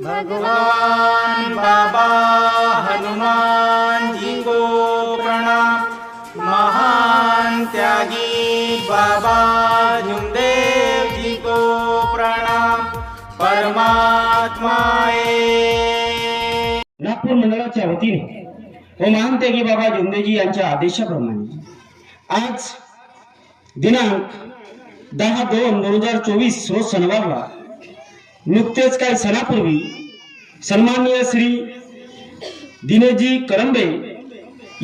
भगवान बाबा हनुमान जी को प्रणाम। महान त्यागी बाबा झुमदेव जी को प्रणाम। परमात्माए नागपूर मंडळाच्या वतीने हे महान त्यागी बाबा जुंदेजी यांच्या आदेशाप्रमाणे आज दिनांक दहा दोन दोन हजार चोवीस रोज शनिवारला नुकतेच काही सणापूर्वी सन्माननीय श्री दिनेशजी करंबे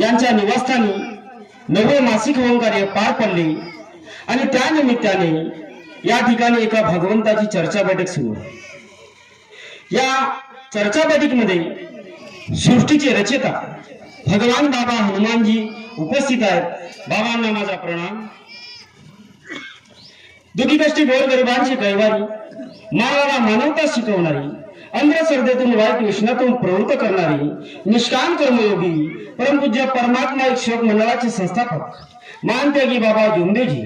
यांच्या निवासस्थानी नवे मासिक होम कार्य पार पडले आणि त्या निमित्ताने या ठिकाणी एका भगवंताची चर्चा बैठक सुरू या चर्चा बैठकीमध्ये सृष्टीचे रचयिता भगवान बाबा हनुमानजी उपस्थित आहेत. बाबांना माझा प्रणाम. दुखी कष्टी गोरगरिबांची कैवारी. मानवाला मानवता शिकवणारी अंधश्रद्धेतून वाईट व्यसनातून प्रवृत्त करणारी निष्काम कर्मयोगी परमपूज्य परमात्मा एक शोक मंडळाचे संस्थापक. मानत्यागी बाबा जोंदेजी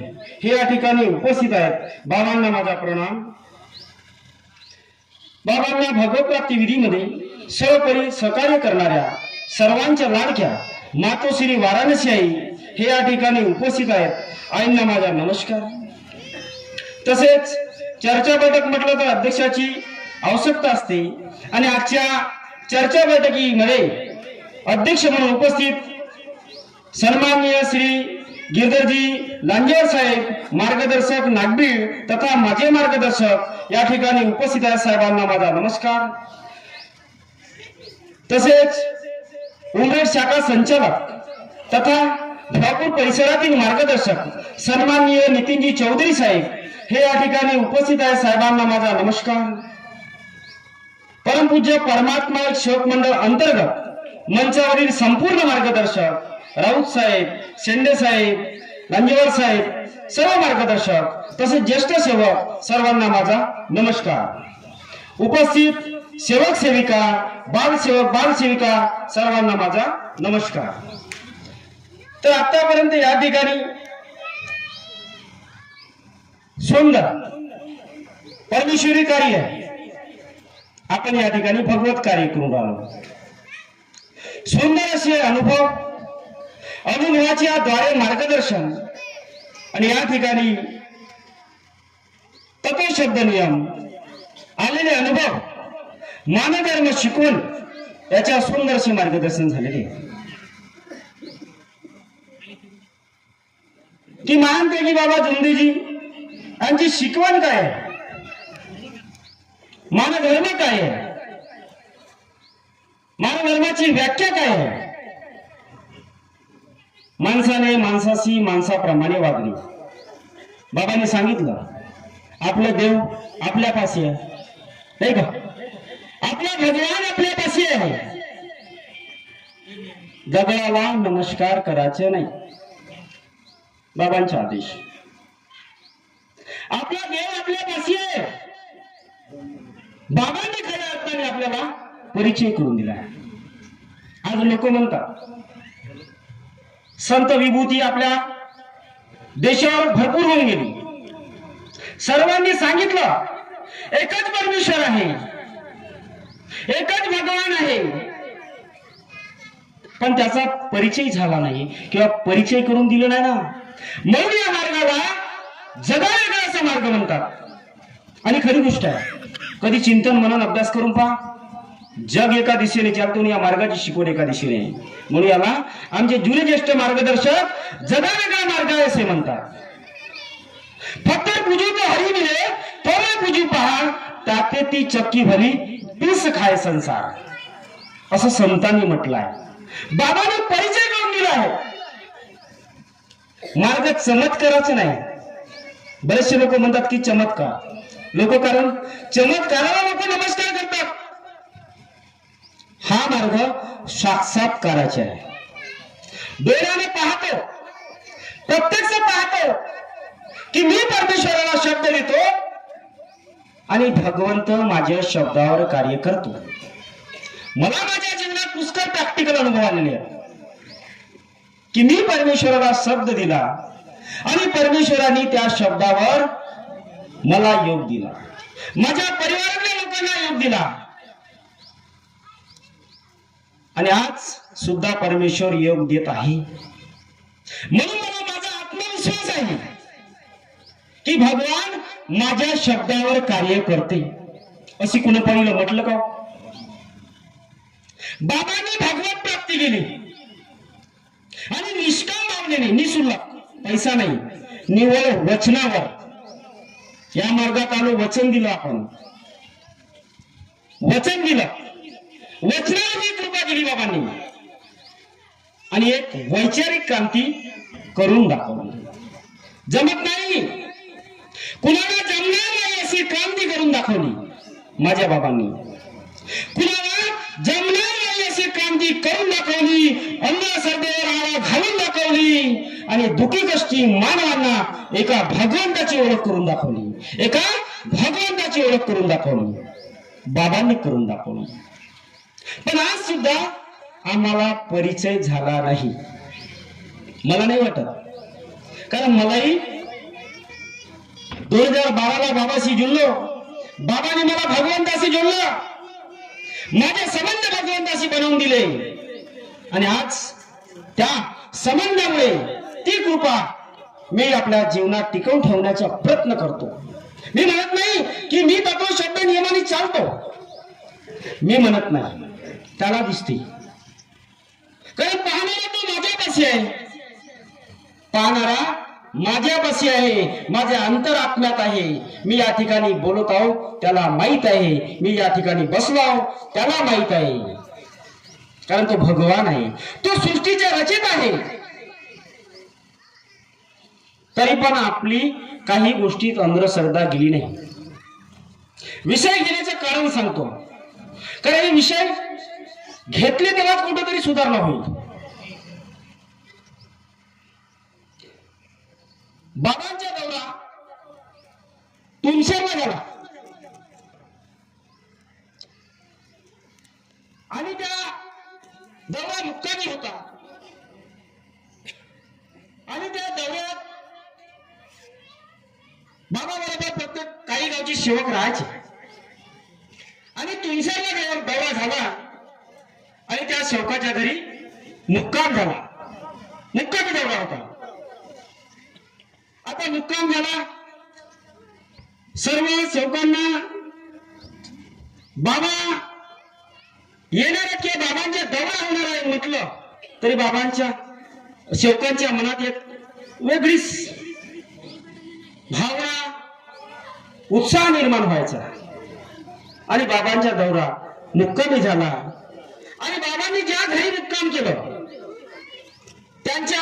हे या ठिकाणी उपस्थित आहेत. बाबांना माझा प्रणाम. बाबांना भगवतप्राप्ती विधीमध्ये सर्वपरी सहकार्य करणाऱ्या सर्वांच्या लाडक्या मातोश्री वाराणसी आई हे या ठिकाणी उपस्थित आहेत. आईंना माझा नमस्कार. तसेच चर्चा बैठक म्हटलं तर अध्यक्षाची आवश्यकता असते. आणि आजच्या चर्चा बैठकीमध्ये अध्यक्ष म्हणून उपस्थित सन्माननीय श्री गिरधरजी लांजेर साहेब मार्गदर्शक नागबीळ तथा माझे मार्गदर्शक या ठिकाणी उपस्थित आहेत. साहेबांना माझा नमस्कार. तसेच उमरेड शाखा संचालक तथा ठाकूर परिसरातील मार्गदर्शक सन्माननीय नितीनजी चौधरी साहेब हे या ठिकाणी उपस्थित आहे साहेबांना माझा नमस्कार. परमपूज्य परमात्मा एक शोक मंडळ अंतर्गत मंचावरील संपूर्ण मार्गदर्शक राऊत साहेब शेंडे साहेब रंजवर साहेब सर्व मार्गदर्शक तसेच ज्येष्ठ सेवक सर्वांना माझा नमस्कार. उपस्थित सेवक सेविका बालसेवक बालसेविका सर्वांना माझा नमस्कार. तर आतापर्यंत या ठिकाणी सुंदर। परमेश्वरी कार्य आपण या ठिकाणी भगवत कार्य करून राहिलो। सुंदर असे अनुभव अनुभवाच्या द्वारे मार्गदर्शन आणि या ठिकाणी तत्व शब्द नियम आलेले अनुभव मानधर्म शिकवून याच्या सुंदरसे मार्गदर्शन झालेले ती की महान त्यागी बाबा जुंदेजी यांची शिकवण काय आहे? मानधर्म काय आहे? मानधर्माची व्याख्या काय आहे? माणसाने माणसाशी माणसाप्रमाणे वागणे बाबांनी सांगितलं आपलं देव आपल्यापाशी आहे. नाही का? आपला भगवान आपल्यापाशी आहे. दगडाला नमस्कार करायचे नाही. बाबांचा आदेश. आपला देव आपल्यापाशी आहे. बाबांनी खऱ्या अर्थाने आपल्याला परिचय करून दिला. आज लोक म्हणतात संत विभूती आपल्या देशावर भरपूर होऊन गेली. सर्वांनी सांगितलं एकच परमेश्वर आहे. एकच भगवान आहे. पण त्याचा परिचय झाला नाही किंवा परिचय करून दिला नाही ना. मौर्य मार्गाला जगा मार्ग म्हणतात. आणि खरी गोष्ट आहे कधी चिंतन म्हणून अभ्यास करून पहा. जग एका दिशेने चालतो या मार्गाची शिकवण एका दिशेने. म्हणून याला आमचे जुने ज्येष्ठ मार्गदर्शक जगावेगळा मार्ग आहे असे म्हणतात. फक्त पूजू तो हरी मिळे तो पूजू पहा त्याते ती चक्की भरी पीस खाय संसार. असं संतांनी म्हटलं आहे बाबाने परिचय करून दिला आहे. मार्ग चमत्काराचा नाही. बरेचसे लोक म्हणतात की चमत्कार. लोक कारण चमत्काराला लोक नमस्कार करतात. हा मार्ग साक्षात्काराचा आहे. डोळ्याने पाहतो. प्रत्यक्ष पाहतो. की मी परमेश्वराला शब्द देतो आणि भगवंत माझ्या शब्दावर कार्य करतो. मला माझ्या जीवनात पुष्कळ प्रॅक्टिकल अनुभव आलेले की मी परमेश्वराला शब्द दिला आणि परमेश्वराने त्या शब्दावर मला योग दिला. माझ्या परिवारातल्या लोकांना योग दिला. आणि आज सुद्धा परमेश्वर योग देत आहे. म्हणून मला माझा आत्मविश्वास आहे की भगवान माझ्या शब्दावर कार्य करते. असे कुणी पाहिलं म्हटलं का? बाबांनी भगवत प्राप्ती केली. आणि निष्काम भावनेने निशुल्क पैसा नाही. निवळ वचनावर. या मार्गात आलो वचन दिलं आपण. वचन दिलं. वचनावर कृपा दिली बाबांनी. आणि एक वैचारिक क्रांती करून दाखवली. जमत नाही. कुणाला जमणार नाही अशी क्रांती करून दाखवली. माझ्या बाबांनी. कुणाला जमणार क्रांती करून दाखवली अन्न सर्देवर घालून दाखवली आणि दुखी कष्टी मानवांना एका भगवंताची ओळख करून दाखवली. एका भगवंताची ओळख करून दाखवली. बाबांनी करून दाखवली. पण आज सुद्धा आम्हाला परिचय झाला नाही. मला नाही वाटत. कारण मलाही दोन हजार बाराला बाबाशी जुळलो बाबाने मला भगवंताशी जुळलं माझे संबंध भगवंताशी बनवून दिले. आणि आज त्या संबंधामुळे ती कृपा मी आपल्या जीवनात टिकवून ठेवण्याचा प्रयत्न करतो. मी म्हणत नाही की मी तत्व शब्द नियमाने चालतो. मी म्हणत नाही. त्याला दिसते. कारण पाहणारा तो माझ्यापाशी आहे. पाहणारा माझ्या बशी आहे माझ्या अंतरात्म्यात आहे. मी या ठिकाणी बोलत आहो त्याला माहीत आहे. मी या ठिकाणी बसलो आहो त्याला माहीत आहे. कारण तो भगवान आहे. तो सृष्टीच्या रचित आहे. तरी पण आपली काही गोष्टीत अंधश्रद्धा गेली नाही. विषय घेण्याचं कारण सांगतो. कारण हे विषय घेतले तेव्हाच कुठेतरी सुधारणा होईल. बाबांचा दौरा तुमच्यावर झाला आणि त्या दौरा मुक्कामी होता. आणि त्या दौऱ्यात बाबा बरोबर प्रत्येक काही गावचे सेवक राहायचे. आणि तुमच्याला गावात दौरा झाला. आणि त्या सेवकाच्या घरी मुक्काम झाला. मुक्कामी दौरा होता. आता मुक्काम झाला. सर्व सेवकांना बाबा येणार किंवा बाबांच्या दौरा होणार आहे म्हटलं तरी बाबांच्या सेवकांच्या मनात एक वेगळीच भावना उत्साह निर्माण व्हायचा. आणि बाबांचा दौरा मुक्कामी झाला. आणि बाबांनी ज्या घरी मुक्काम केलं त्यांच्या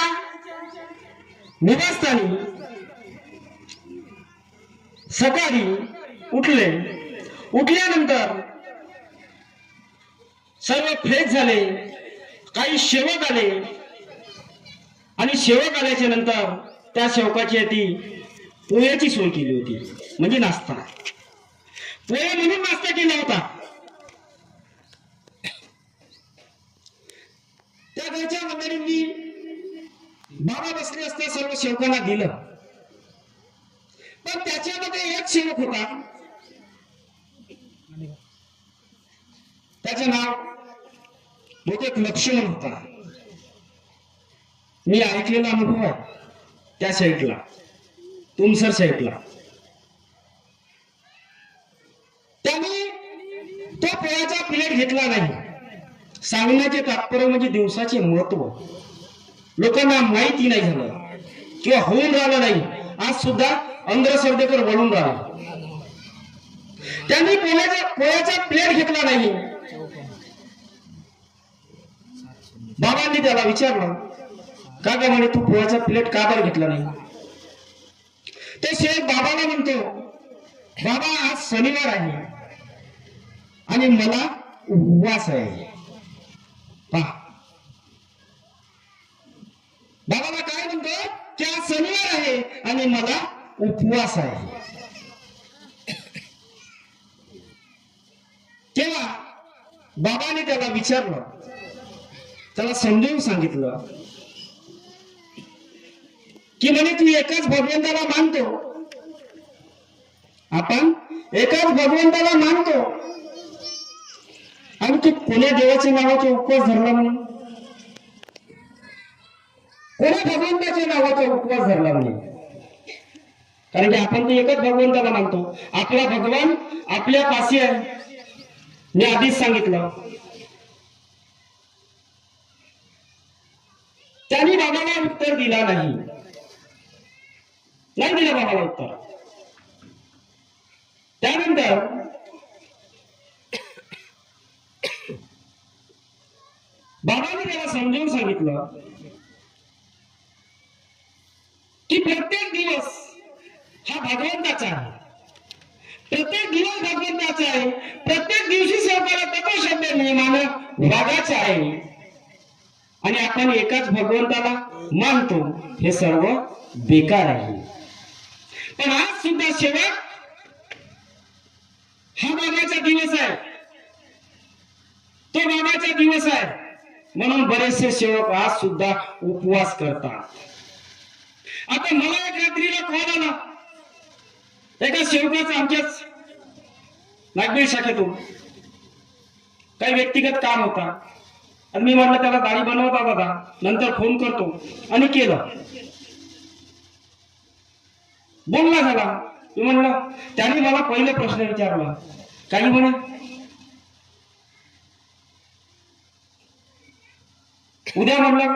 निवासस्थानी सकाळी उठले. उठल्यानंतर सर्व फ्रेश झाले. काही सेवक आले. आणि सेवक आल्याच्यानंतर त्या सेवकाची ती पोह्याची सोय केली होती. म्हणजे नाश्ता. पोहे म्हणून नाश्ता केला होता. त्या घरच्या मंडळींनी बाबा बसले असता सर्व सेवकांना दिलं. पण त्याच्यामध्ये एक सेवक होता. त्याचं नाव बहुतेक लक्ष्मण होता. मी ऐकलेला अनुभव आहे त्या साईडला तुमसर साईडला. त्यांनी तो पोळ्याचा प्लेट घेतला नाही. सांगण्याचे तात्पर्य म्हणजे दिवसाचे महत्त्व. लोकांना माहिती नाही झालं. किंवा होऊन राहिलं नाही. आज सुद्धा अंधश्रद्धेकर बोलून राहिला त्यांनी पोळ्याचा पोळ्याचा प्लेट घेतला नाही. बाबांनी त्याला विचारलं का का म्हणे तू पोळ्याचा प्लेट का बरं घेतला नाही? ते शेख बाबाला म्हणतो बाबा आज शनिवार आहे आणि मला उपवास आहे. पहा. बाबाला काय म्हणतो की आज शनिवार आहे आणि मला उपवास आहे. तेव्हा बाबाने त्याला विचारलं. त्याला समजून सांगितलं की म्हणे तू एकाच भगवंताला मानतो. आपण एकाच भगवंताला मानतो. आणि तू कोण्या देवाच्या नावाचा उपवास धरला म्हणे? कोण्या भगवंताच्या नावाचा उपवास धरला म्हणे? कारण की आपण तर एकच भगवंताला मानतो. आपला भगवान आपल्या पाशी आहे. मी आधीच सांगितलं. त्यांनी बाबाला उत्तर दिला नाही. नाही दिलं बाबाला उत्तर. त्यानंतर बाबाने त्याला समजावून सांगितलं की प्रत्येक दिवस हा भगवंताचा आहे. प्रत्येक दिवस भगवंताचा आहे. प्रत्येक दिवशी सेवकाला तत्वशब्द नियमानं वागायचं आहे. आणि आपण एकाच भगवंताला मानतो. हे सर्व बेकार आहे. पण आज सुद्धा शेवट हा बाबाचा दिवस आहे. तो बाबाचा दिवस आहे. म्हणून बरेचसे सेवक आज सुद्धा उपवास करतात. आता मला एक रात्रीला कॉल आला एका शेवटीच आमच्याच नागबीर शाखेतून काही व्यक्तिगत काम होता. आणि मी म्हटलं त्याला दाढी बनवता दादा. नंतर फोन करतो. आणि केलं. बोलला झाला. मी म्हणलं त्याने मला पहिले प्रश्न विचारला. काही म्हणे? उद्या म्हटलं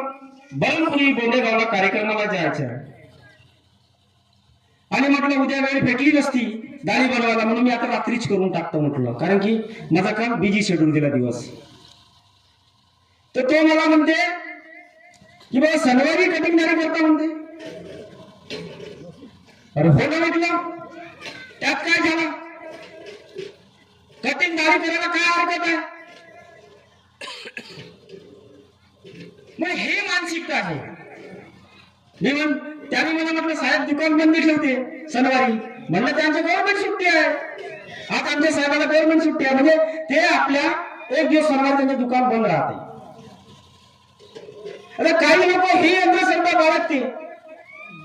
बरणपुरी गोंडेगावला कार्यक्रमाला जायचं आहे. आणि म्हटलं उद्या वेळ भेटली नसती दाढी बनवायला म्हणून मी आता रात्रीच करून टाकतो म्हटलं. कारण की माझा काम बिझी शेड्यूल गेला दिवस. तर तो मला म्हणते की बाबा शनिवारी कटिंग नाही करता म्हणते. अरे हो ना म्हटलं. त्यात काय झालं? कटिंग दाढी करायला काय हरकत आहे? मग हे मानसिकता आहे. मी म्हण त्याने मला म्हटलं साहेब दुकान बंद ठेवते शनिवारी. म्हणलं त्यांचं गव्हर्नमेंट सुट्टी आहे. आज आमच्या साहेबाला गव्हर्नमेंट सुट्टी आहे. म्हणजे ते आपल्या एक दिवस शनिवारी त्यांचं दुकान बंद राहते. आता काही लोक ही अंधश्रद्धा बाळगते.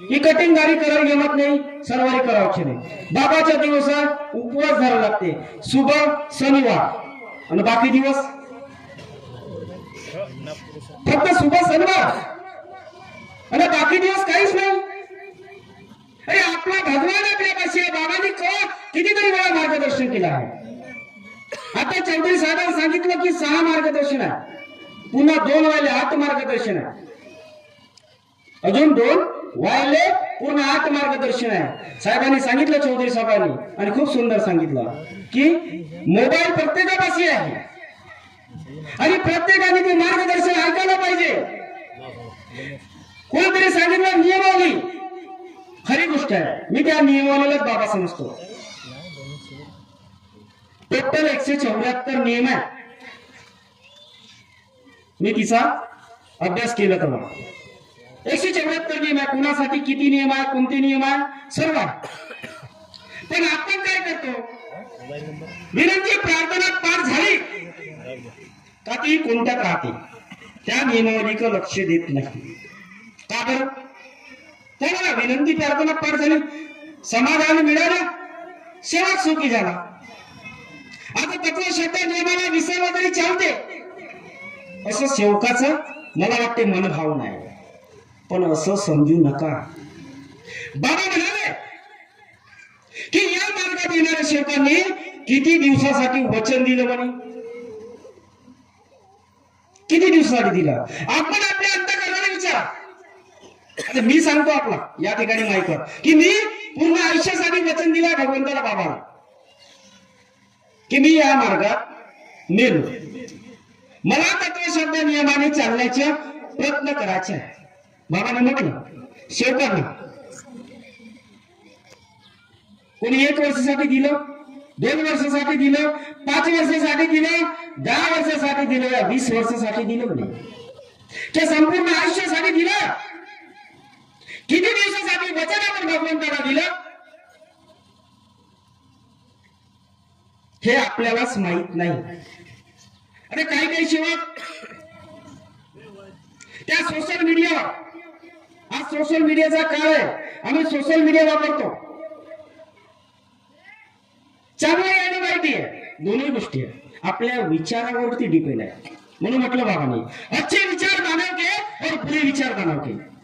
ही कटिंग गाडी करायला जमत नाही शनिवारी करावची नाही बाबाच्या दिवसात उपवास धरावा लागते. शुभ शनिवार. आणि बाकी दिवस? फक्त शुभ शनिवार. आणि बाकी दिवस काहीच नाही अरे आपला भगवान आपल्यापाशी आहे बाबांनी क कितीतरी वेळा मार्गदर्शन केलं आहे आता चौधरी साहेबांनी सांगितलं की सहा मार्गदर्शन आहे पुन्हा दोन वाले आत मार्गदर्शन आहे अजून दोन वाले पूर्ण आत मार्गदर्शन आहे साहेबांनी सांगितलं चौधरी साहेबांनी आणि खूप सुंदर सांगितलं की मोबाईल प्रत्येकापाशी आहे आणि प्रत्येकाने ते मार्गदर्शन ऐकायला पाहिजे कोणीतरी सांगितलं नियमावली खरी गोष्ट आहे मी त्या नियमावलीलाच बाबा समजतो. टोटल एकशे चौऱ्याहत्तर नियम आहे. मी तिचा अभ्यास केला तर एकशे चौऱ्याहत्तर नियम आहे कुणासाठी किती नियम आहे कोणते नियम आहे सर्व आहे. पण आपण काय करतो? विनंती प्रार्थना पार झाली. का ती कोणत्यात राहते त्या नियमावलीकडे लक्ष देत नाही. का बरं? त्याला विनंती प्रार्थना पार झाली. समाधान मिळालं. सेवा सुखी झाला. आता तत्वशब्द नियमाला विसरला तरी चालते. असं सेवकाचं मला वाटते मनभाव नाही पण असं समजू नका. बाबा म्हणाले की या मार्गात येणाऱ्या सेवकांनी किती दिवसासाठी वचन दिलं म्हणे? किती दिवसासाठी दिलं? आपण आपल्या अंतकरणाने विचार. तर मी सांगतो आपला या ठिकाणी माहिती की मी पूर्ण आयुष्यासाठी वचन दिला भगवंताला बाबाला. की मी या मार्गात नेलो. मला तत्वशब्द नियमाने चालण्याचे प्रयत्न करायचे आहे बाबाने म्हटलं शेवकांना कोणी एक वर्षासाठी दिलं दोन वर्षासाठी दिलं पाच वर्षासाठी दिलं दहा वर्षासाठी दिलं वीस वर्षासाठी दिलं म्हणे. ते संपूर्ण आयुष्यासाठी दिलं किती दिवसासाठी वचन आपण भगवंताला दिलं? हे आपल्यालाच माहीत नाही. अरे काही काही सेवक त्या सोशल मीडियावर आज सोशल मीडियाचा काळ आहे. आम्ही सोशल मीडिया वापरतो. चांगलं आहे आणि माहिती आहे. दोन्ही गोष्टी आहे. आपल्या विचारावरती डिपेंड आहे. म्हणून म्हटलं बाबांनी अच्छे विचार दानव के और बुरे विचार दानव के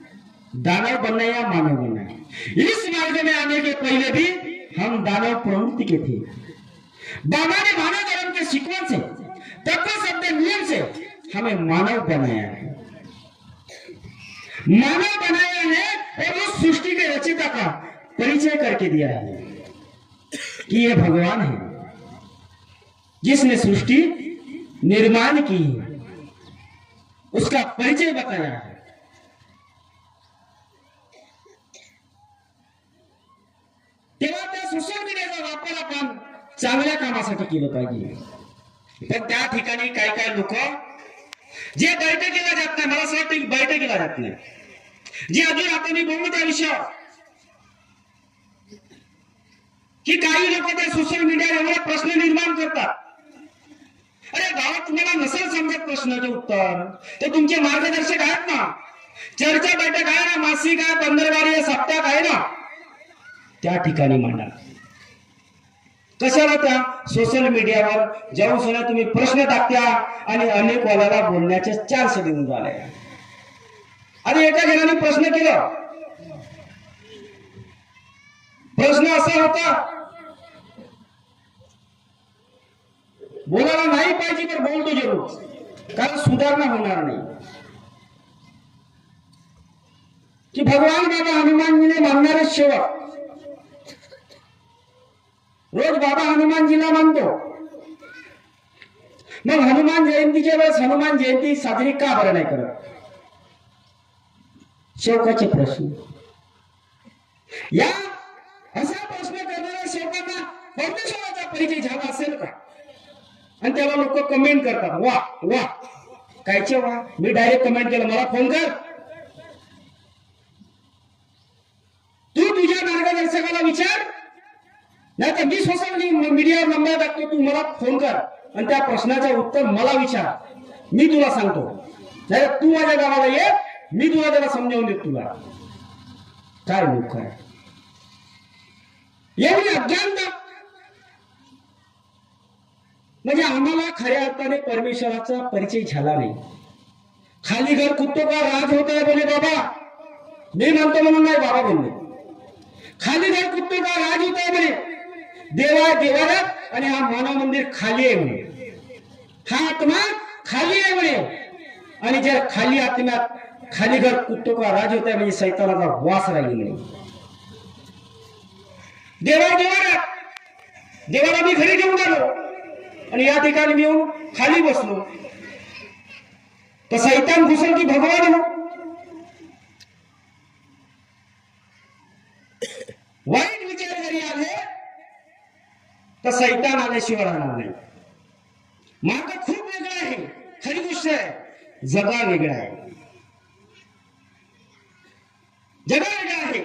दानव बनना या मानव बनना इस मार्ग में आने के पहले भी हम दानव प्रवृत्ति के थे। बाबा ने मानव धर्म के सीक्वेंस से, तत्व शब्द नियम से हमें मानव बनाया है। मानव बनाया है और उस सृष्टि के रचिता का परिचय करके दिया है कि ये भगवान है, जिसने सृष्टि निर्माण की उसका परिचय बताया है। चांगल्या कामासाठी केलं पाहिजे. पण त्या ठिकाणी काय काय लोक जे बैठकीला जात नाही मला असं वाटतं की बैठकीला जात नाही. जे अजून आता मी बघू त्या विषयावर. की काही लोक त्या सोशल मीडियावर एवढा प्रश्न निर्माण करतात. अरे गावात तुम्हाला नसेल समजत प्रश्नाचे उत्तर. ते तुमचे मार्गदर्शक आहेत ना. चर्चा बैठक आहे ना मासिक आहे पंधरवारी आहे सप्ताह आहे ना. त्या ठिकाणी मांडा. कशाला त्या सोशल मीडियावर जाऊन सुद्धा तुम्ही प्रश्न टाकत्या आणि अनेक वालाला बोलण्याचे चान्स देऊन झाले आणि एका जणाने प्रश्न केला. प्रश्न असा होता बोलायला नाही पाहिजे तर बोलतो जरूर कारण सुधारणा होणार नाही. की भगवान बाबा हनुमानजीने मानणारे शेवट रोज बाबा हनुमानजीला मानतो. मग हनुमान जयंतीच्या वेळेस हनुमान जयंती साजरी का बरं नाही करत? शेवकाचे प्रश्न. या असा प्रश्न करणाऱ्या शेवकांना परमेश्वराचा परिचय झाला असेल का? आणि त्याला लोक कमेंट करतात वा वा कायचे वा? मी डायरेक्ट कमेंट केलं मला फोन कर. तू तुझ्या मार्गदर्शकाला विचार. नाही तर मी सोशल मीडियावर नंबर टाकतो तू मला फोन कर. आणि त्या प्रश्नाचं उत्तर मला विचार. मी तुला सांगतो. नाही तू माझ्या गावाला ये मी तुला त्याला समजावून देत तुला. काय मुख आहे? एवढी अज्ञानता. म्हणजे आम्हाला खऱ्या अर्थाने परमेश्वराचा परिचय झाला नाही. खाली घर कुत्तो का राज होत आहे बोले बाबा? मी म्हणतो म्हणून नाही बाबा बोलले खाली घर कुत्तो का राज होत आहे बोले देवा देवाला आणि हा मानव मंदिर खाली आहे म्हणे. हा आत्मा खाली आहे म्हणे. आणि जर खाली आत्म्यात खाली घर कुठतो का राज होत आहे म्हणजे सैतानाचा वास राहील म्हणे. देवा देवाला देवाला मी घरी घेऊन आलो. आणि या ठिकाणी मी येऊन खाली बसलो. तर सैतान घुसल की भगवान हो वाईट विचार जरी आले तर सैतान आल्याशिवाय राहणार नाही. मार्ग खूप वेगळा आहे. खरी गोष्ट आहे जगा वेगळा आहे. जगा वेगळा आहे.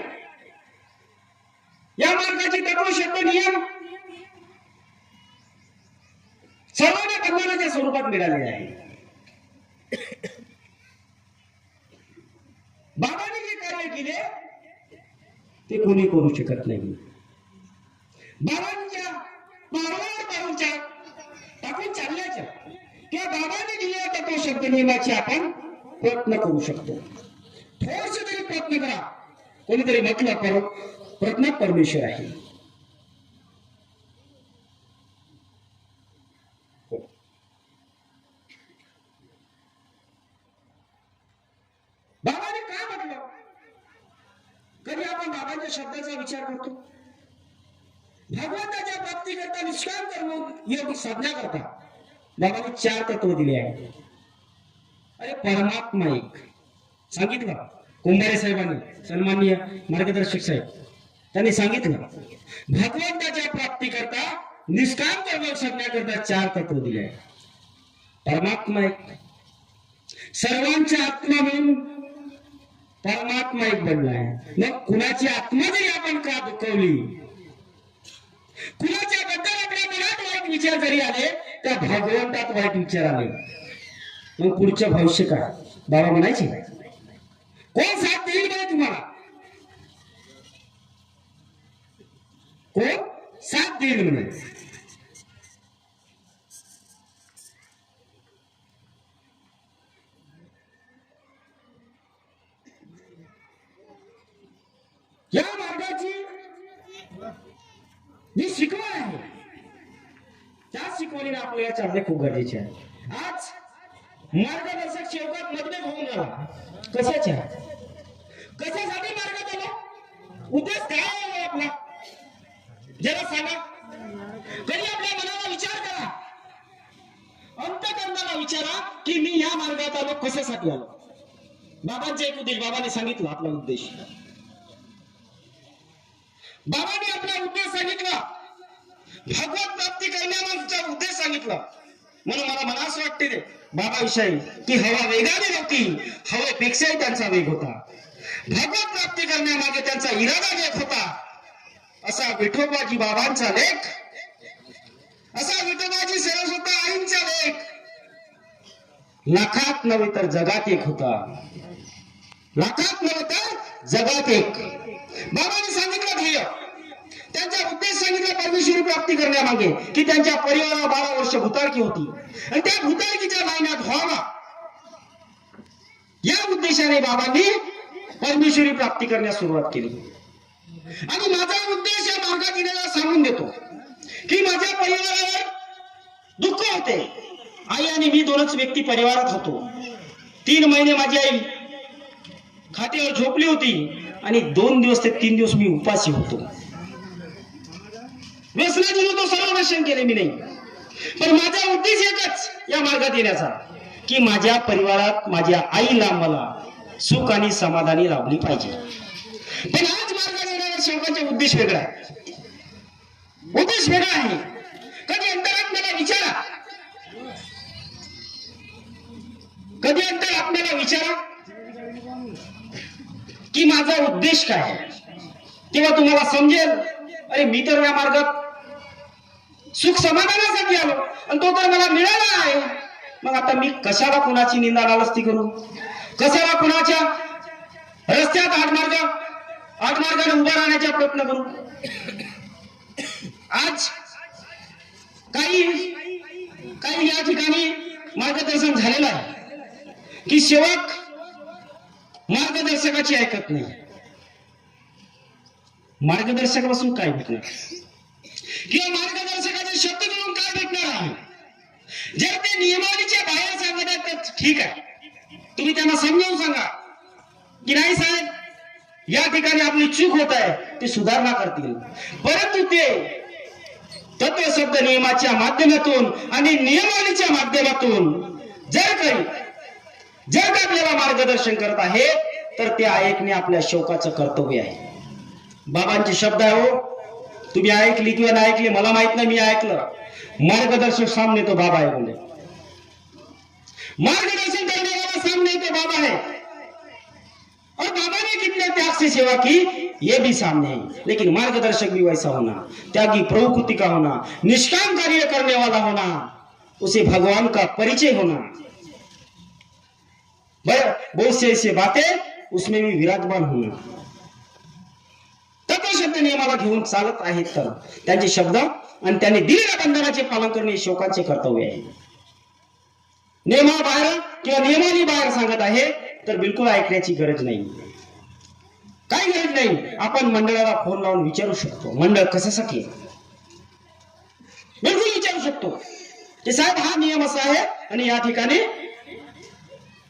या मार्गाचे तत्व शब्द नियम सर्वांना बंधनाच्या स्वरूपात मिळाले आहे. बाबाने जे कार्य केले ते कोणी करू शकत नाही. बाबांच्या पावलावर पाऊलच्या टाकून चालल्याच्या. किंवा बाबाने दिलेल्या तत्व शब्द नियमाचे आपण प्रयत्न करू शकतो. थोडस तरी प्रयत्न करा. कोणीतरी म्हटलं पर प्रयत्न परमेश्वर आहे. बाबाने काय म्हटलं? कधी आपण बाबांच्या शब्दाचा विचार करतो? भगवंताच्या प्राप्तीकरता निष्काम कर्म योग साधना करता. बाबाने चार तत्व दिले आहे अरे परमात्मा एक. सांगितलं. कुंभारे साहेबांनी सन्माननीय मार्गदर्शक साहेब त्यांनी सांगितलं भगवंताच्या प्राप्तीकरता निष्काम कर्म साधण्याकरता चार तत्व दिले आहे परमात्मा एक. सर्वांच्या आत्मा म्हणून परमात्मा एक बनला आहे. मग कुणाची आत्मा जरी आपण का दुखवली कुणाच्या बद्दल आपल्या मनात वाईट विचार जरी आले त्या भगवंतात वाईट विचार आले. मग पुढचं भविष्य काय? बाबा म्हणायचे? कोण साथ देईल बरं तुम्हाला? कोण साथ देईल म्हणायचं जी शिकवाय आहे त्या शिकवणीने आपल्याला चालणे खूप गरजेचे आहे. आज मार्गदर्शक शेवकात मतभेद होऊन झाला कशाच्या कशासाठी मार्ग दिला उद्देश काय आहे हो आपला? जरा सांगा. कधी आपल्या मनाला विचार करा. अंतकरणाला विचारा की मी या मार्गात आलो कशासाठी आलो? बाबांच्या एक उद्देश बाबाने सांगितलं आपला उद्देश. बाबांनी आपला उद्देश सांगितला. भगवत प्राप्ती करण्याचा उद्देश सांगितला. म्हणून मला मला असं वाटते रे बाबाविषयी की हवा वेगाने नव्हती हवेपेक्षाही त्यांचा वेग होता. भगवत प्राप्ती करण्यामागे त्यांचा इरादा एक होता. असा विठोबाजी बाबांचा लेख असा विठोबाजी सरस्वता आईंचा लेख. लाखात नव्हे तर जगात एक होता. लाखात नव्हे तर जगात एक. बाबाने सांगितलं ध्येय. त्यांचा उद्देश सांगितला परमेश्वरी प्राप्ती करण्यामागे की त्यांच्या परिवाराला बारा वर्ष भूतारकी होती. आणि त्या भूतारकीच्या महिन्यात व्हावा या उद्देशाने बाबांनी परमेश्वरी प्राप्ती करण्यास सुरुवात केली. आणि माझा उद्देश या मार्गात येण्याला सांगून देतो की माझ्या परिवारावर दुःख होते. आई आणि मी दोनच व्यक्ती परिवारात होतो. तीन महिने माझी आई खात्यावर झोपली होती आणि दोन दिवस ते तीन दिवस मी उपाशी होतो. व्यसनाची होतो सर्व केले मी नाही. पण माझा उद्देश एकच या मार्गात येण्याचा की माझ्या परिवारात माझ्या आईला मला सुख आणि समाधानी लाभली पाहिजे. पण आज मार्गात येणाऱ्या सेवकांचा उद्देश वेगळा आहे. उद्देश वेगळा आहे. कधी अंतरात मला विचारा. कधी अंतर आपल्याला विचारा. की माझा उद्देश काय आहे? तेव्हा तुम्हाला समजेल? अरे मी तर या मार्गात सुख समाधानासाठी आलो आणि तो तर मला मिळाला आहे. मग आता मी कशाला कुणाची निंदा लालस्ती करू? कशाला कुणाच्या रस्त्यात आडमार्ग आडमार्गाने उभा राहण्याचा प्रयत्न करू? आज काही काही या ठिकाणी मार्गदर्शन झालेलं आहे की सेवक मार्गदर्शकाची ऐकत नाही. मार्गदर्शकापासून काय भेटणार किंवा मार्गदर्शकाचे शब्द म्हणून काय भेटणार आहे? जर ते नियमावलीच्या बाहेर सांगत आहेत तर ठीक आहे. तुम्ही त्यांना समजावून सांगा. की नाही साहेब या ठिकाणी आपली चूक होत आहे ते सुधारणा करतील. परंतु ते तत्व शब्द नियमाच्या माध्यमातून आणि नियमावलीच्या माध्यमातून जर काही जर का आपल्याला मार्गदर्शन करत आहे तर ते ऐकणे आपल्या शोकाचं कर्तव्य आहे. बाबांचे शब्द आहे हो. तुम्ही ऐकली किंवा नाही ऐकली मला माहीत नाही मी ऐकलं. मार्गदर्शक सामने तो बाबा आहे बोले. मार्गदर्शन करने सामने तो बाबा है और बाबा ने कितने त्याग से सेवा की ये भी सामने है लेकिन मार्गदर्शक भी वैसा होना त्यागी प्रवृत्ति का होना निष्काम कार्य करने वाला होना उसे भगवान का परिचय होना. बर बहुत सी ऐसी बातें उसमें भी विराजमान होना तत्व शब्द नियमाला घेऊन चालत आहेत तर त्यांचे शब्द आणि त्यांनी दिलेल्या बंधनाचे पालन करणे शोकांचे कर्तव्य आहे. नियमाबाहेर किंवा नियमाने बाहेर सांगत आहे तर बिलकुल ऐकण्याची गरज नाही. काय गरज नाही. आपण मंडळाला फोन लावून विचारू शकतो. मंडळ कशासाठी बिलकुल विचारू शकतो. की साहेब हा नियम असा आहे आणि या ठिकाणी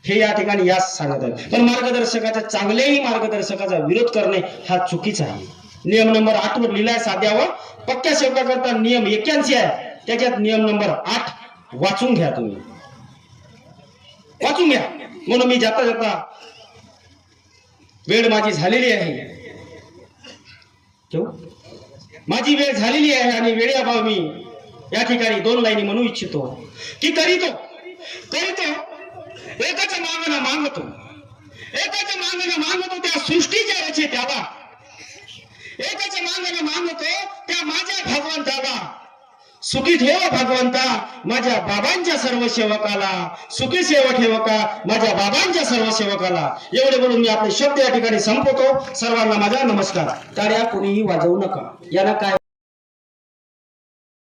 हे या ठिकाणी यास सांगत आहेत. पण मार्गदर्शकाच्या चांगल्याही मार्गदर्शकाचा विरोध करणे हा चुकीचा आहे. नियम नंबर आठ वर लिहिलाय साध्यावर. पक्क्या शब्दाकरता नियम एक्क्याऐंशी आहे. त्याच्यात नियम नंबर आठ वाचून घ्या तुम्ही. वाचून घ्या. म्हणून मी जाता जाता वेळ माझी झालेली आहे. ठेवू? माझी वेळ झालेली आहे आणि वेळेअभाव मी या ठिकाणी दोन लाईनी म्हणू इच्छितो. की करीतो. करीतो. एकच मागणं मागतो. एकच मागणं मागतो त्या सृष्टीच्या रचेत्याला एकच मागणं मागतो त्या माझ्या भगवंताला सुखी ठेव भगवंता माझ्या बाबांच्या सर्व सेवकाला सुखी सेवा ठेवका माझ्या बाबांच्या सर्व सेवकाला एवढे बोलून मी आपले शब्द या ठिकाणी संपवतो. सर्वांना माझा नमस्कार. टाळ्या कुणीही वाजवू नका. याला काय